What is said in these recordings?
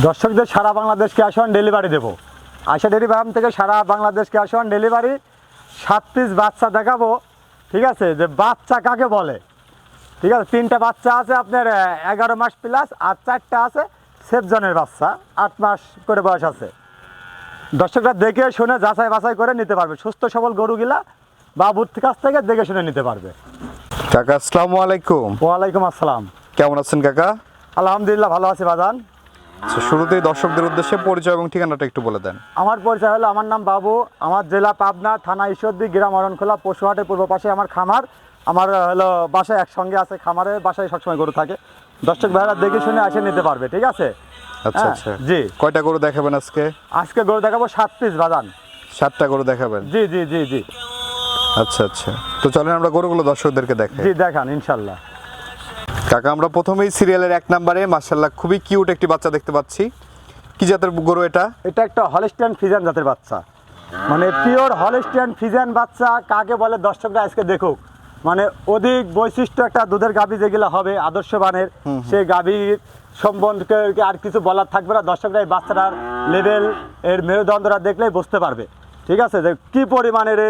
দর্শকদের সারা Bangladesh cash on delivery দেবো। আশা ডেরি ফার্ম থেকে সারা বাংলাদেশ ক্যাশ অন ডেলিভারি সাত পিস বাচ্চা দেখাবো ঠিক আছে? যে বাচ্চা কাকে বলে? ঠিক আছে? তিনটা বাচ্চা আছে আপনার এগারো মাস প্লাস আর চারটা আছে সেফজনের বাচ্চা আট মাস করে বয়স আছে। দর্শকরা দেখে শুনে যাচাই বাছাই করে নিতে পারবে। সুস্থ সবল গরুগুলা বাবুর কাছ থেকে দেখে শুনে নিতে পারবে। কাকা আসসালামু আলাইকুম। ওয়ালাইকুম আসসালাম। কেমন আছেন কাকা? আলহামদুলিল্লাহ ভালো আছি বাজান। শুরুতেই দর্শকদের উদ্দেশ্যে পরিচয় এবং ঠিকানাটা একটু বলে দেন। আমার পরিচয় হলো আমার নাম বাবু। আমার জেলা পাবনা থানা ঈশ্বরদী গ্রাম অরণখোলা পশুহাটের পূর্ব পাশে আমার খামার। আমার হলো বাসায় একসঙ্গে আছে খামারের বাসায় সবসময় গরু থাকে। দর্শক ভাইরা দেখে শুনে আসে নিতে পারবে ঠিক আছে? আচ্ছা হ্যাঁ, আচ্ছা। জি। কয়টা গরু দেখাবেন আজকে? আজকে গরু দেখাবো সাত পিস বাদান সাতটা গরু দেখাবেন? জি জি জি জি। আচ্ছা আচ্ছা। তো চলেন আমরা গরুগুলো দর্শকদেরকে দেখাই। জি দেখান ইনশাল্লাহ। কাকা আমরা প্রথমেই সিরিয়ালের এক নম্বরে মার্শাল্লাহ খুবই কিউট একটি বাচ্চা দেখতে পাচ্ছি। কি জাতের গরু এটা? এটা একটা হলিস্টিয়ান ফিজান জাতের বাচ্চা। মানে পিওর হলিস্টিয়ান ফিজান বাচ্চা কাকে বলে দর্শকরা আজকে দেখুক। মানে অধিক বৈশিষ্ট্য একটা দুধের গাভী যেগুলো হবে আদর্শবানের সেই গাভীর সম্বন্ধে আর কিছু বলার থাকবে না। দর্শকরা এই বাচ্চাটার লেভেল এর মেরুদণ্ডরা দেখলেই বুঝতে পারবে। ঠিক আছে? যে কি পরিমাণের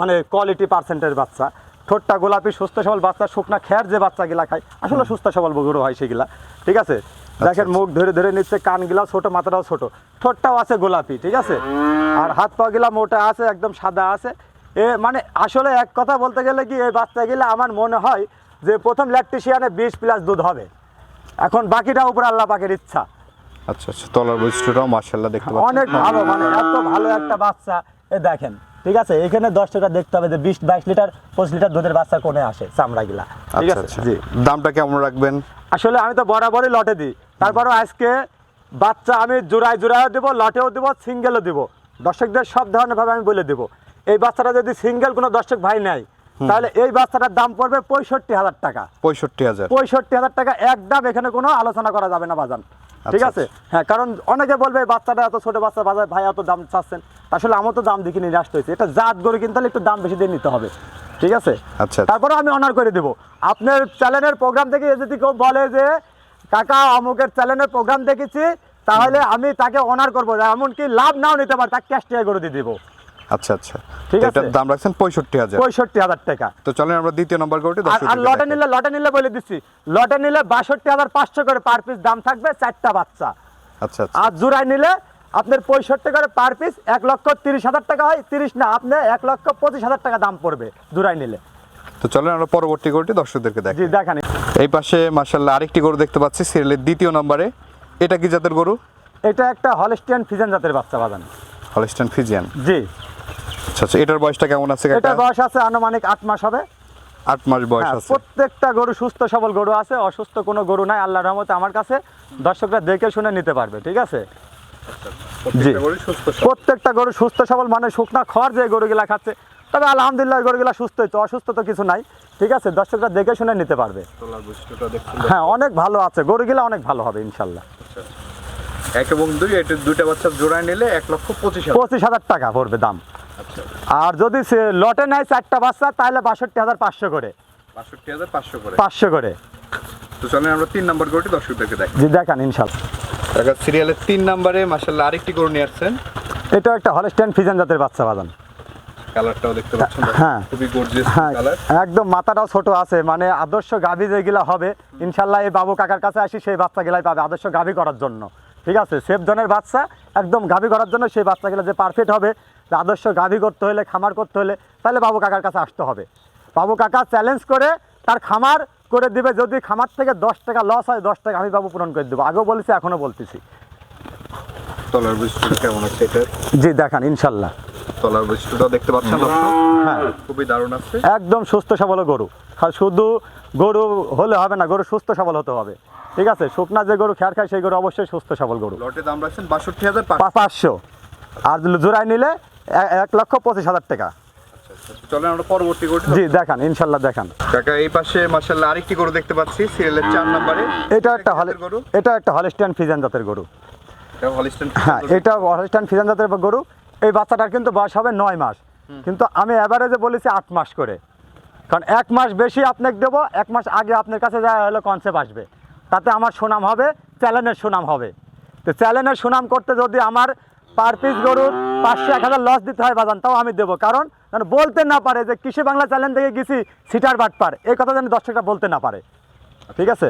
মানে কোয়ালিটি পার্সেন্টের বাচ্চা। ঠোঁটটা গোলাপি সুস্থ সবল বাচ্চা শুকনা খেয়ার যে বাচ্চাগুলা খায় আসলে সুস্থ সবল গরু হয় সেগুলা ঠিক আছে? দেখেন মুখ ধরে ধরে নিচ্ছে কানগুলা ছোট মাথাটাও ছোট। ঠোঁটটাও আছে গোলাপি ঠিক আছে? আর হাত পা গিলা মোটা আছে একদম সাদা আছে। এ মানে আসলে এক কথা বলতে গেলে কি এই বাচ্চাগুলা আমার মনে হয় যে প্রথম ল্যাকটিশিয়ানে বিশ প্লাস দুধ হবে। এখন বাকিটা উপর আল্লাহ পাকের ইচ্ছা। আচ্ছা আচ্ছা তলার বৈশিষ্ট্যটাও মার্শাল্লাহ দেখতে অনেক ভালো মানে এত ভালো একটা বাচ্চা। এ দেখেন ঠিক আছে? এখানে দশ টাকা দেখতে হবে যে বিশ বাইশ লিটার পঁচিশ লিটার দুধের বাচ্চা কোনে আসে চামড়া গিলা ঠিক আচ্ছা আছে? আচ্ছা। জি দামটা কেমন রাখবেন? আসলে আমি তো বরাবরই লটে দিই। তারপরও আজকে বাচ্চা আমি জোড়ায় জোড়ায়ও দেবো লটেও দেবো সিঙ্গেলও দেবো। দর্শকদের সব ধরনের ভাবে আমি বলে দেবো। এই বাচ্চাটা যদি সিঙ্গেল কোনো দর্শক ভাই নেয় তাহলে এই বাচ্চাটার দাম পড়বে পঁয়ষট্টি হাজার টাকা। পঁয়ষট্টি হাজার। পঁয়ষট্টি হাজার টাকা একদম এখানে কোনো আলোচনা করা যাবে না বাজান। ঠিক আচ্ছা, আছে হ্যাঁ কারণ অনেকে বলবে বাচ্চাটা এত ছোট বাচ্চা বাজার ভাই এত দাম চাচ্ছেন। আসলে আমার তো দাম দেখে নিয়ে আসতে হয়েছে। এটা জাত গরু কিন্তু হলে একটু দাম বেশি দিয়ে নিতে হবে। ঠিক আছে? আচ্ছা। তারপরে আমি অনার করে দেবো। আপনার চ্যানেলের প্রোগ্রাম থেকে যদি কেউ বলে যে কাকা অমুকের চ্যানেলের প্রোগ্রাম দেখেছি তাহলে আমি তাকে অনার করব। এমনকি লাভ নাও নিতে পারে তাকে ক্যাশ টিয়া করে দিয়ে দেবো। আচ্ছা আচ্ছা। ঠিক আছে। এটার দাম রাখছেন পঁয়ষট্টি হাজার। পঁয়ষট্টি হাজার টাকা। তো চলেন আমরা দ্বিতীয় নম্বর গরুটি আর লটে নিলে লটে নিলে বলে দিচ্ছি। লটে নিলে বাষট্টি হাজার পাঁচশো করে পার পিস দাম থাকবে চারটা বাচ্চা। আচ্ছা আচ্ছা। আর জোড়ায় নিলে আপনার পঁয়ষট্টি করে পার পিস এক লক্ষ তিরিশ হাজার টাকা হয় তিরিশ না আপনি এক লক্ষ পঁচিশ হাজার টাকা দাম পড়বে জোড়ায় নিলে। তো চলেন আমরা পরবর্তী গরুটি দর্শকদেরকে জি দেখাই দেখানি। এই পাশে মার্শাল্লাহ আরেকটি গরু দেখতে পাচ্ছি সিরিয়ালের দ্বিতীয় নম্বরে। এটা কি জাতের গরু? এটা একটা হলস্টিয়ান ফিজেন জাতের বাচ্চা বাজান। Holstein Friesian. জি। আচ্ছা আচ্ছা এটার বয়সটা কেমন আছে বয়স আছে আনুমানিক আট মাস হবে। আট মাস বয়স হ্যাঁ, আছে। প্রত্যেকটা গরু সুস্থ সবল গরু আছে অসুস্থ কোনো গরু নাই আল্লাহর রহমতে আমার কাছে দর্শকরা দেখে শুনে নিতে পারবে ঠিক আছে? জি। প্রত্যেকটা গরুই সুস্থ সবল। প্রত্যেকটা গরু সুস্থ সবল মানে শুকনা খড় যে গরুগুলা খাচ্ছে তবে আলহামদুলিল্লাহ গরুগুলা সুস্থই তো অসুস্থ তো কিছু নাই ঠিক আছে? দর্শকরা দেখে শুনে নিতে পারবে। হ্যাঁ অনেক ভালো আছে গরুগুলা অনেক ভালো হবে ইনশাল্লাহ এক এবং দুই এটা দুইটা বাচ্চা জোড়ায় নিলে এক লক্ষ পঁচিশ হাজার। পঁচিশ হাজার টাকা পড়বে দাম। আচ্ছা আর যদি লটে নেয় চারটা বাচ্চা তাহলে বাষট্টি হাজার পাঁচশো করে। বাষট্টি হাজার পাঁচশো করে। পাঁচশো করে। তো চলেন আমরা তিন নম্বর গরুটি দর্শকদেরকে দেখ জি দেখান ইনশাল্লাহ। সিরিয়ালের তিন নম্বরে মাসাল্লাহ আরেকটি গরু নিয়ে আসছেন। এটা একটা হলস্টেন ফিজেন জাতের বাচ্চা বাদান কালারটাও দেখতে পাচ্ছেন হ্যাঁ। খুবই গর্জিয়াস কালার একদম মাথাটাও ছোট আছে মানে আদর্শ গাভী যেগুলা হবে ইনশাল্লাহ এই বাবু কাকার কাছে আসি সেই বাচ্চাগুলাই পাবে আদর্শ গাভী করার জন্য। ঠিক আছে সেফ জনের বাচ্চা একদম গাভী করার জন্য সেই বাচ্চাগুলো যে পারফেক্ট হবে আদর্শ গাভী করতে হলে খামার করতে হলে তাহলে বাবু কাকার কাছে আসতে হবে। বাবু কাকা চ্যালেঞ্জ করে তার খামার করে দিবে যদি খামার থেকে দশ টাকা লস হয় দশ টাকা আমি বাবু পূরণ করে দেবো। আগেও বলেছি এখনও বলতেছি। তলার বৈশিষ্ট্যটা কেমন আছে এটা জি দেখান ইনশাল্লাহ। তলার বৈশিষ্ট্যটাও দেখতে পাচ্ছেন দর্শক হ্যাঁ। খুবই দারুণ আছে। একদম সুস্থ সবল গরু। আর শুধু গরু হলে হবে না গরু সুস্থ সবল হতে হবে। ঠিক আছে শুকনা যে গরু খেয়ার খায় সেই গরু অবশ্যই সুস্থ সবল গরু। লটে দাম রাখছেন বাষট্টি হাজার পাঁচশো। আর জোড়ায় নিলে এক লক্ষ পঁচিশ হাজার টাকা। চলেন আমরা পরবর্তী গরুটি জি দেখান ইনশাল্লাহ দেখান। কাকা এই পাশে আরেকটি গরু দেখতে পাচ্ছি সিরিয়ালের চার নম্বরে। এটা একটা হলে গরু? এটা একটা ফিজান জাতের গরু। এটা হ্যাঁ এটা ফিজান জাতের গরু। এই বাচ্চাটার কিন্তু বয়স হবে নয় মাস। কিন্তু আমি অ্যাভারেজে বলেছি আট মাস করে। কারণ এক মাস বেশি আপনাকে দেবো এক মাস আগে আপনার কাছে যা হলো কনসেপ্ট আসবে। তাতে আমার সুনাম হবে চ্যানেলের সুনাম হবে। তো চ্যানেলের সুনাম করতে যদি আমার পার পিস গরুর পাঁচশো এক হাজার লস দিতে হয় বাজান তাও আমি দেবো। কারণ যেন বলতে না পারে যে কৃষি বাংলা চ্যানেল থেকে গেছি সিটার বাটপার এই কথা যেন দর্শকরা বলতে না পারে। ঠিক আছে?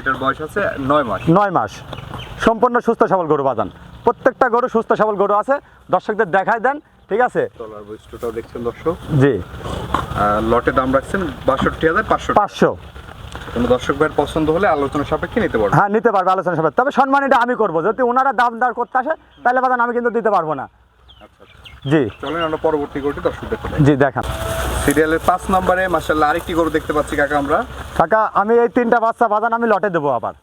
এটার বয়স আছে নয় মাস। নয় মাস। সম্পূর্ণ সুস্থ সবল গরু বাজান। প্রত্যেকটা গরু সুস্থ সবল গরু আছে। দর্শকদের দেখায় দেন ঠিক আছে? তলার বৈশিষ্ট্যটাও দেখছেন দর্শক? জি। আহ, লটে দাম রাখছেন বাষট্টি হাজার পাঁচশো পাঁচশো। কোনো দর্শক ভাইয়ের পছন্দ হলে আলোচনা সাপেক্ষে নিতে পারবেন হ্যাঁ নিতে পারবে আলোচনা সবাই তবে সম্মানিটা আমি করব। যদি ওনারা দাম দার করতে আসে তাহলে বাজান আমি কিন্তু দিতে পারব না। আচ্ছা আচ্ছা। জি। চলেন আমরা পরবর্তী গরুটি দর্শক দেখতে জি দেখান। সিরিয়ালের পাঁচ নম্বরে মাসাল্লাহ আরেকটি গরু দেখতে পাচ্ছি কাকা আমরা। কাকা আমি এই তিনটা বাচ্চা বাজান আমি লটে দেবো আবার।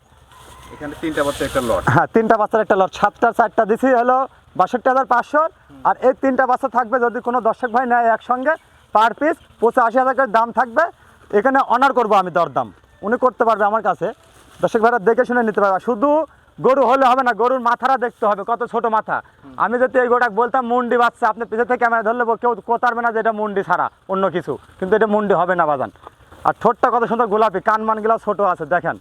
এখানে তিনটা বাচ্চা একটা লট। হ্যাঁ তিনটা বাচ্চার একটা লট। সাতটা চারটা দিছি হলো বাষট্টি হাজার পাঁচশো। আর এই তিনটা বাচ্চা থাকবে যদি কোনো দর্শক ভাই নেয় একসঙ্গে পার পিস পঁচাশি হাজার দাম থাকবে। এখানে অনার করব আমি দরদাম। উনি করতে পারবে আমার কাছে। দর্শক ভাইরা দেখে শুনে নিতে পারবে। শুধু গরু হলে হবে না গরুর মাথাটা দেখতে হবে কত ছোট মাথা। আমি যদি এই গোটা বলতাম মুন্ডি বাচ্চা আপনি পিছে থেকে ক্যামেরা ধরলে কেউ কোতারবে না যে এটা মুন্ডি ছাড়া অন্য কিছু। কিন্তু এটা মুন্ডি হবে না বাজান। আর ঠোঁটটা কত সুন্দর গোলাপি কান মানগুলো ছোট আছে দেখেন।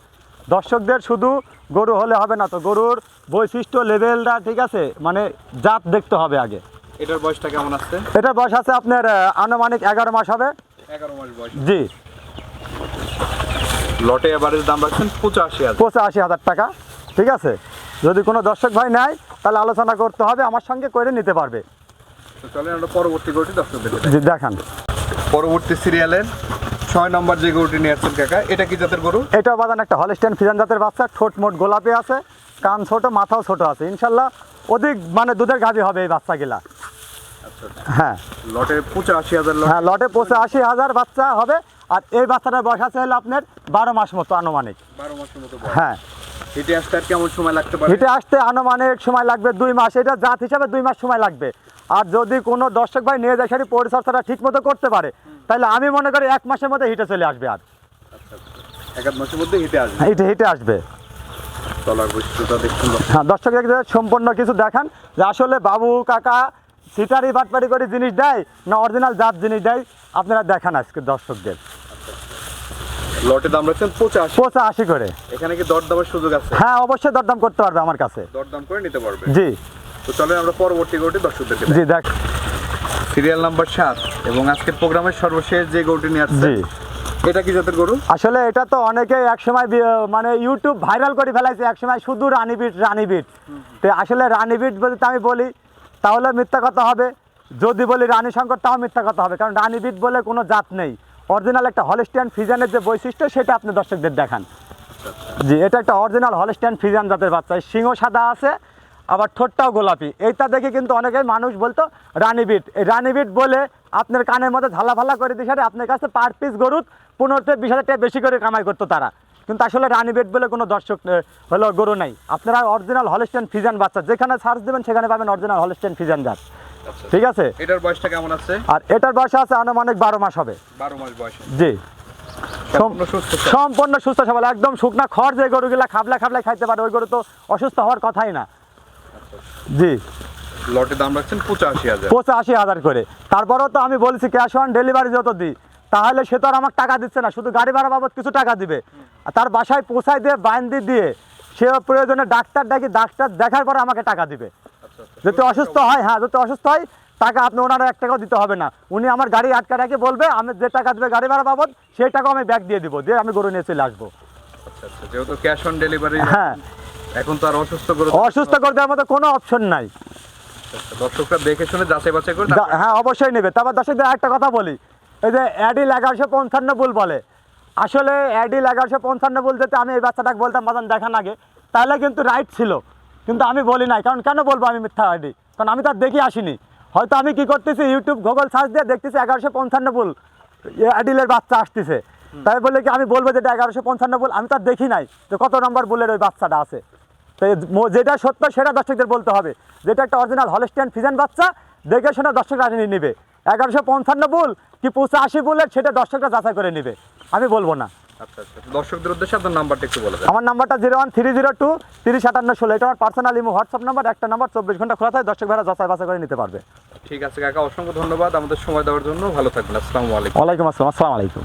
দর্শকদের শুধু গরু হলে হবে না তো গরুর বৈশিষ্ট্য লেভেলটা ঠিক আছে? মানে জাত দেখতে হবে আগে। এটার বয়সটা কেমন আসছে এটার বয়স আছে আপনার আনুমানিক এগারো মাস হবে। এগারো মাস বয়স। জি। লটে এবারের দাম রাখছেন পঁচাশি হাজার। পঁচাশি হাজার টাকা। ঠিক আছে? যদি কোনো দর্শক ভাই নেয় তাহলে আলোচনা করতে হবে আমার সঙ্গে করে নিতে পারবে। চলেন আমরা পরবর্তী গরুটি দেখান। পরবর্তী সিরিয়ালের ছয় নম্বর যে গরুটি নিয়ে আসছেন কাকা এটা কি জাতের গরু? এটা বাদান একটা হলিস্টেন ফিজান জাতের বাচ্চা ঠোঁট মোট গোলাপি আছে কান ছোট মাথাও ছোট আছে। ইনশাল্লাহ অধিক মানে দুধের গাভী হবে এই বাচ্চাগুলা। আচ্ছা। হ্যাঁ। লটে পঁচাশি হাজার হ্যাঁ লটে পঁচাশি হাজার বাচ্চা হবে আর এই বাচ্চাটার বয়স আছে হলো আপনার বারো মাস মতো আনুমানিক। বারো মাসের মতো হ্যাঁ। হেঁটে আসতে আর কেমন সময় লাগতে পারে? আসতে আনুমানিক সময় লাগবে দুই মাস। এটা জাত হিসাবে দুই মাস সময় লাগবে। আর যদি কোনো দর্শক ভাই নিয়ে যায় সেটি পরিচর্যাটা ঠিক মতো করতে পারে। তাহলে আমি মনে করি এক মাসের মধ্যে হিটে চলে আসবে আর। আচ্ছা আচ্ছা। এক মাসের মধ্যে হেঁটে আসবে। হিটে হিটে। হ্যাঁ দর্শকদের সম্পূর্ণ কিছু দেখান। যে আসলে বাবু কাকা সিটারি বাটপারি করে জিনিস দেয় না অরিজিনাল জাত জিনিস দেয়? আপনারা দেখান আজকে দর্শকদের। লটে দাম রাখছেন পঁচাশি। পচা আশি করে। এখানে কি দর দামের সুযোগ আছে? হ্যাঁ অবশ্যই দরদাম করতে পারবে আমার কাছে। দরদাম করে নিতে পারবে। জি। তো চলেন আমরা পরবর্তী গরুটি দর্শকদেরকে জি দেখ। সিরিয়াল নাম্বার সাত এবং আজকের প্রোগ্রামের সর্বশেষ যে গরুটি নিয়ে আসছে এটা কি জাতের গরু? আসলে এটা তো অনেকে একসময় মানে ইউটিউব ভাইরাল করে ফেলাইছে একসময় শুধু রানীবিট রানীবিট তো আসলে রানীবিট যদি আমি বলি তাহলে মিথ্যা কথা হবে। যদি বলি রানী শঙ্কর তাও মিথ্যা কথা হবে কারণ রানীবিট বলে কোনো জাত নেই। অরিজিনাল একটা হলিস্টিয়ান ফিজানের যে বৈশিষ্ট্য, সেটা আপনি দর্শকদের দেখান। জি, এটা একটা অরিজিনাল হলিস্টিয়ান ফিজান জাতের বাচ্চা। সিংহ সাদা আছে, আবার ঠোঁটটাও গোলাপি। এইটা দেখে কিন্তু অনেকেই মানুষ বলতো রানিবিট এই রানিবিট বলে আপনার কানের মধ্যে ঝালা করে দিয়ে আপনার কাছে পার পিস গরুত পনেরো থেকে বিশ হাজার বেশি করে কামাই করতো তারা। কিন্তু আসলে রানীবিট বলে কোনো দর্শক হলো গরু নাই। আপনারা অরিজিনাল হলিস্টিয়ান ফিজান বাচ্চা, যেখানে সার্চ দেবেন সেখানে পাবেন অরিজিনাল হলিস্টিয়ান ফিজান জাত। ঠিক আছে? এটার বয়সটা কেমন আছে? আর এটার বয়স আছে আনুমানিক বারো মাস হবে। বারো মাস বয়সে। জি। সম্পূর্ণ সুস্থ সবল। সবল একদম শুকনা খড় যে গরুগুলা খাবলা খাবলা খাইতে পারে ওই গরু তো অসুস্থ হওয়ার কথাই না। জি। লটে দাম রাখছেন পঁচাশি হাজার। পঁচাশি হাজার করে। তারপরেও তো আমি বলছি ক্যাশ অন ডেলিভারি যত দিই তাহলে সে তো আর আমাকে টাকা দিচ্ছে না শুধু গাড়ি ভাড়া বাবদ কিছু টাকা দিবে। আর তার বাসায় পোষায় দিয়ে বাইন্দি দিয়ে সে প্রয়োজনে ডাক্তার ডাকি ডাক্তার দেখার পরে আমাকে টাকা দিবে। আচ্ছা আচ্ছা যদি অসুস্থ হয় হ্যাঁ যদি অসুস্থ হয় টাকা আপনি ওনারা এক টাকাও দিতে হবে না। উনি আমার গাড়ি আটকা রেখে বলবে আমি যে টাকা দেবে গাড়ি ভাড়া বাবদ সেই টাকাও আমি ব্যাগ দিয়ে দিব দিয়ে আমি গরু নিয়ে চলে আসব। আচ্ছা আচ্ছা যেহেতু ক্যাশ অন ডেলিভারি হ্যাঁ। এখন তো আর অসুস্থ করে অসুস্থ করে দেওয়ার মতো কোনো অপশন নাই। দর্শকরা দেখে শুনে যাচাই বাছাই করে হ্যাঁ অবশ্যই নেবে। তারপর দর্শকদের একটা কথা বলি। এই যে অ্যাডিল এগারোশো পঞ্চান্ন বুল বলে। আসলে অ্যাডিল এগারোশো পঞ্চান্ন বুল যেতে আমি এই বাচ্চাটাকে বলতাম বাজান দেখান আগে। তাহলে কিন্তু রাইট ছিল। কিন্তু আমি বলি নাই কারণ কেন বলব আমি মিথ্যা আইডি? কারণ আমি তার দেখে আসিনি। হয়তো আমি কি করতেছি ইউটিউব গুগল সার্চ দিয়ে দেখতেছি এগারোশো পঞ্চান্ন বুল অ্যাডিলের বাচ্চা আসতেছে। তাই বলে কি আমি বলব যেটা এগারোশো পঞ্চান্ন বুল আমি তার দেখি নাই যে কত নম্বর বুলের ওই বাচ্চাটা আছে। তো যেটা সত্য সেটা দর্শকদের বলতে হবে। যেটা একটা অরিজিনাল হলিস্টিয়ান ফিজান বাচ্চা দেখে শুনে দর্শকরা নিয়ে নেবে। এগারোশো পঞ্চান্ন বুল কি পঁচাশি বুলের সেটা দর্শকরা যাচাই করে নেবে। আমি বলব না। আচ্ছা আচ্ছা। দর্শকদের উদ্দেশ্যে আপনার নাম্বারটা একটু বলে আমার নাম্বারটা zero one three zero two তিরিশ আটান্ন ষোলো। এটা আমার পার্সোনাল ইমো হোয়াটসঅ্যাপ নাম্বার একটা নাম্বার চব্বিশ ঘণ্টা খোলা থাকে দর্শক ভাইরা যাচাই বাছাই করে নিতে পারবে। ঠিক আছে কাকা অসংখ্য ধন্যবাদ। আমাদের সময় দেওয়ার জন্য ভালো থাকবেন। আসসালামু আলাইকুম। ওয়ালাইকুম আসসালাম আসসালামু আলাইকুম।